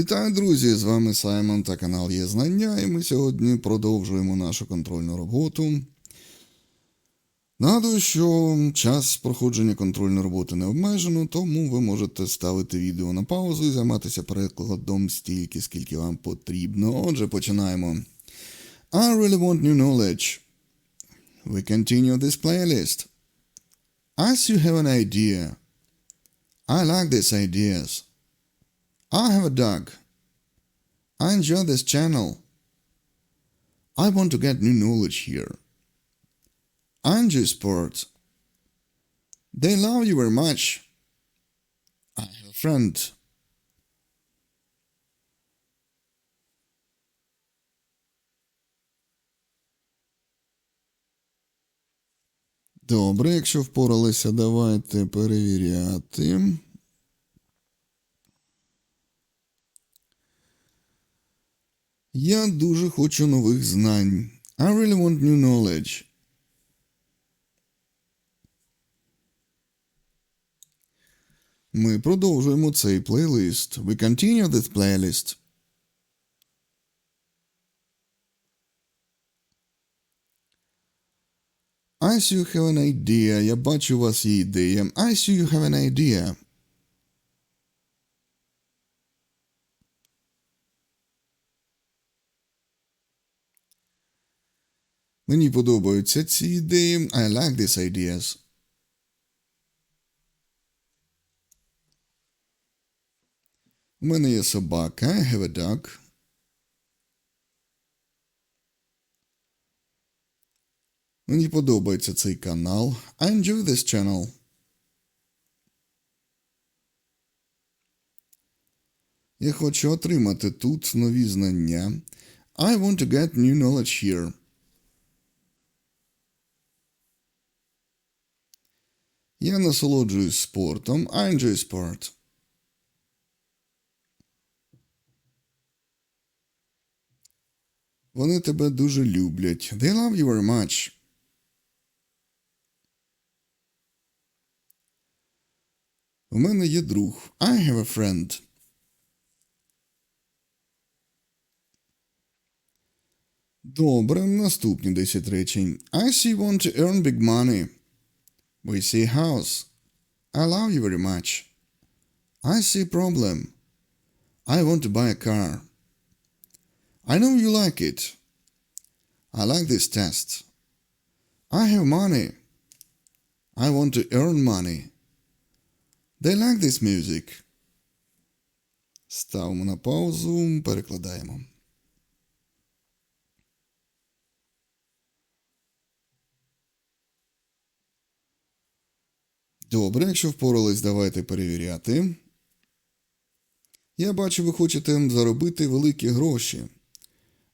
Вітаю, друзі! З вами Саймон та канал Є Знання, і ми сьогодні продовжуємо нашу контрольну роботу. Нагадую, що час проходження контрольної роботи не обмежено, тому ви можете ставити відео на паузу і займатися перекладом стільки, скільки вам потрібно. Отже, починаємо. I really want new knowledge. We continue this playlist. As you have an idea. I like these ideas. I have a dog. I enjoy this channel. I want to get new knowledge here. I enjoy sports. They love you very much. I have a friend. Добре, якщо впоралися, давайте перевіряти. Я дуже хочу нових знань. I really want new knowledge. Ми продовжуємо цей плейлист. We continue this playlist. I see you have an idea. Я бачу у вас є ідея. I see you have an idea. Мені подобаються ці ідеї. I like these ideas. У мене є собака. I have a dog. Мені подобається цей канал. I enjoy this channel. Я хочу отримати тут нові знання. I want to get new knowledge here. Я насолоджуюсь спортом. I enjoy sport. Вони тебе дуже люблять. They love you very much. У мене є друг. I have a friend. Добре, наступні 10 речень. I see want to earn big money. We see a house. I love you very much. I see a problem. I want to buy a car. I know you like it. I like this test. I have money. I want to earn money. They like this music. Ставимо на паузу, перекладаємо. Добре, якщо впорались, давайте перевіряти. Я бачу, ви хочете заробити великі гроші.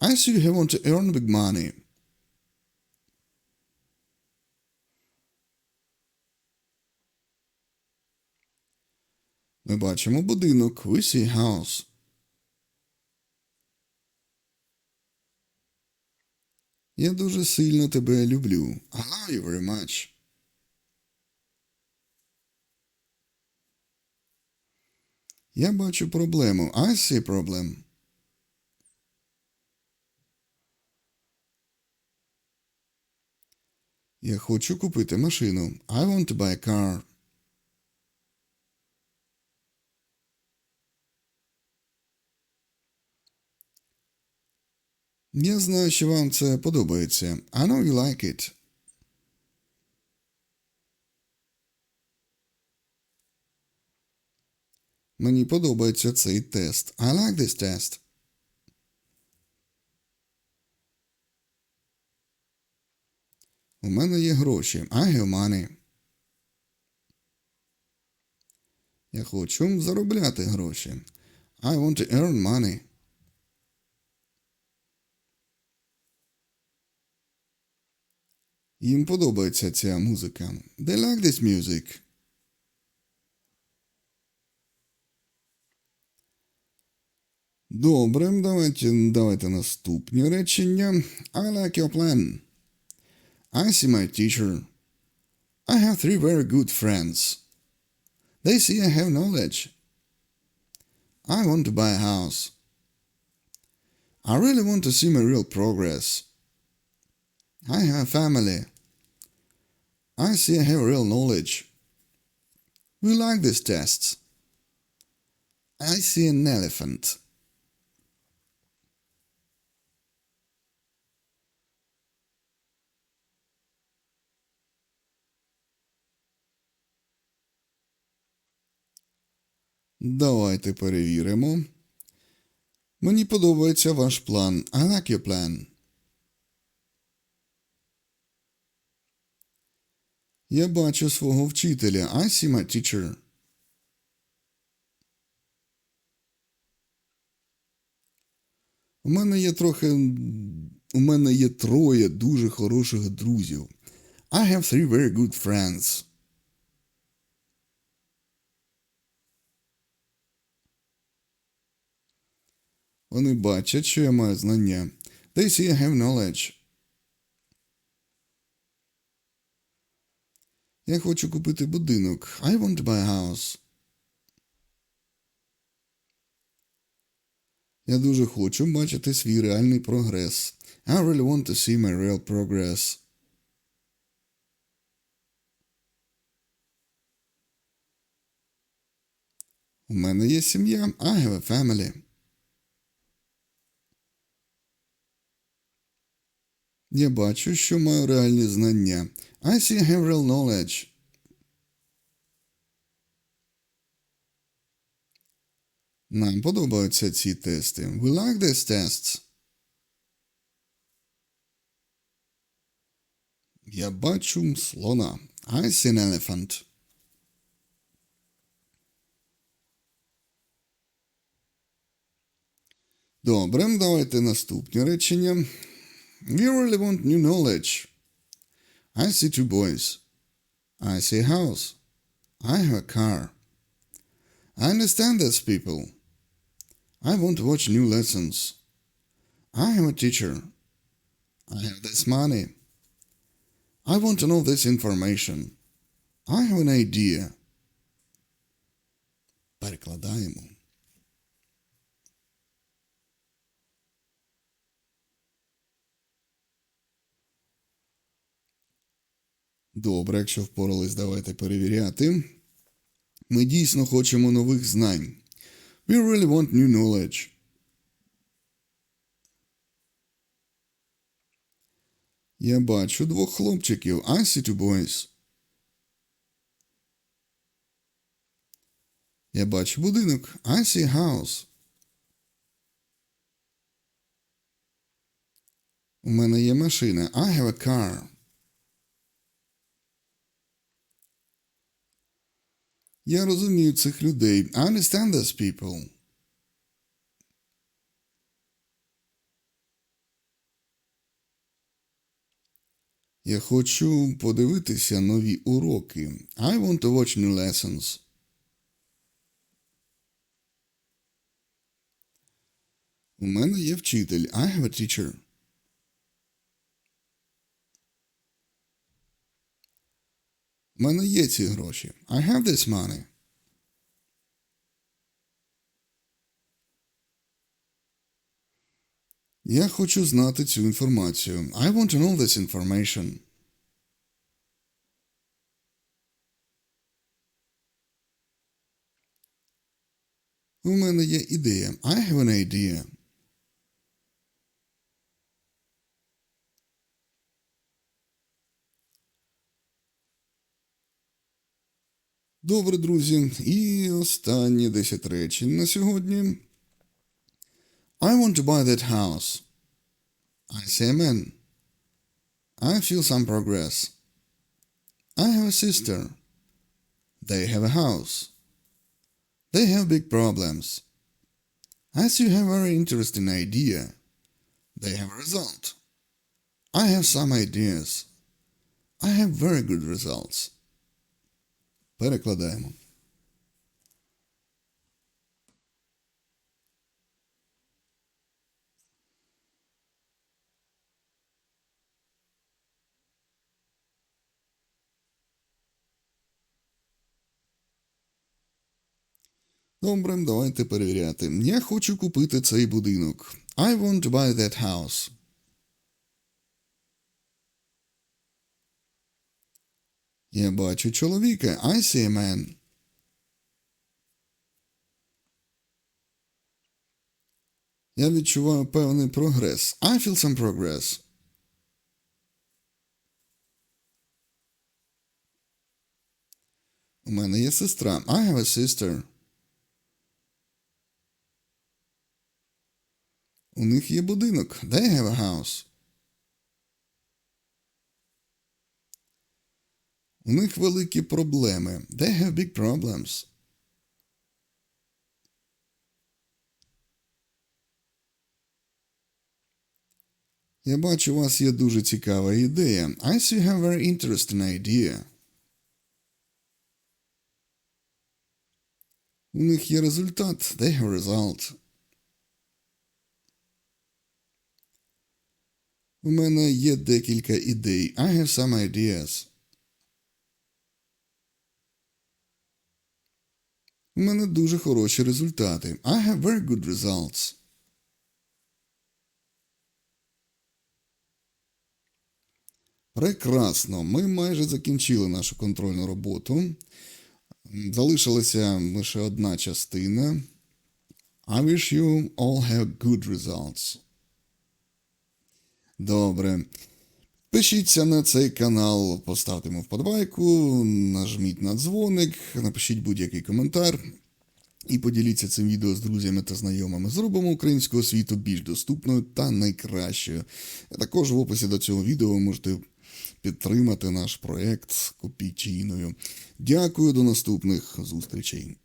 I see you want to earn big money. Ми бачимо будинок. We see house. Я дуже сильно тебе люблю. I love you very much. Я бачу проблему. I see problem. Я хочу купити машину. I want to buy a car. Я знаю, що вам це подобається. I know you like it. Мені подобається цей тест. I like this test. У мене є гроші. I have money. Я хочу заробляти гроші. I want to earn money. Їм подобається ця музика. They like this music. Добре, давайте, давайте наступні речення. I like your plan. I see my teacher. I have three very good friends. They see I have knowledge. I want to buy a house. I really want to see my real progress. I have a family. I see I have real knowledge. We like these tests. I see an elephant. Давайте перевіримо. Мені подобається ваш план. I like your plan. Я бачу свого вчителя. I see my teacher. У мене є трохи. У мене є троє дуже хороших друзів. I have three very good friends. Вони бачать, що я маю знання. They see I have knowledge. Я хочу купити будинок. I want to buy a house. Я дуже хочу бачити свій реальний прогрес. I really want to see my real progress. У мене є сім'я. I have a family. Я бачу, що маю реальні знання. I see have real knowledge. Нам подобаються ці тести. We like these tests. Я бачу слона. I see an elephant. Добре, давайте наступні речення. We really want new knowledge. I see two boys. I see a house. I have a car. I understand these people. I want to watch new lessons. I am a teacher. I have this money. I want to know this information. I have an idea. Перекладаємо. Добре, якщо впорались, давайте перевіряти. Ми дійсно хочемо нових знань. We really want new knowledge. Я бачу двох хлопчиків. I see two boys. Я бачу будинок. I see house. У мене є машина. I have a car. Я розумію цих людей. I understand those people. Я хочу подивитися нові уроки. I want to watch new lessons. У мене є вчитель. I have a teacher. У мене є ці гроші. I have this money. Я хочу знати цю інформацію. I want to know this information. У мене є ідея. I have an idea. Добре, друзі. І останні 10 речень на сьогодні. I want to buy that house. I see a man. I feel some progress. I have a sister. They have a house. They have big problems. As you have a very interesting idea, they have a result. I have some ideas. I have very good results. Перекладаємо. Добре, давайте перевіряти. Я хочу купити цей будинок. I want to buy that house. Я бачу чоловіка. I see a man. Я відчуваю певний прогрес. I feel some progress. У мене є сестра. I have a sister. У них є будинок. They have a house. У них великі проблеми. They have big problems. Я бачу, у вас є дуже цікава ідея. I see you have very interesting idea. У них є результат. They have result. У мене є декілька ідей. I have some ideas. У мене дуже хороші результати. I have very good results. Прекрасно. Ми майже закінчили нашу контрольну роботу. Залишилася лише одна частина. I wish you all have good results. Добре. Пишіться на цей канал, поставте йому вподобайку, нажміть на дзвоник, напишіть будь-який коментар і поділіться цим відео з друзями та знайомими. Зробимо українську освіту більш доступною та найкращою. Також в описі до цього відео ви можете підтримати наш проект копійчиною. Дякую, до наступних зустрічей.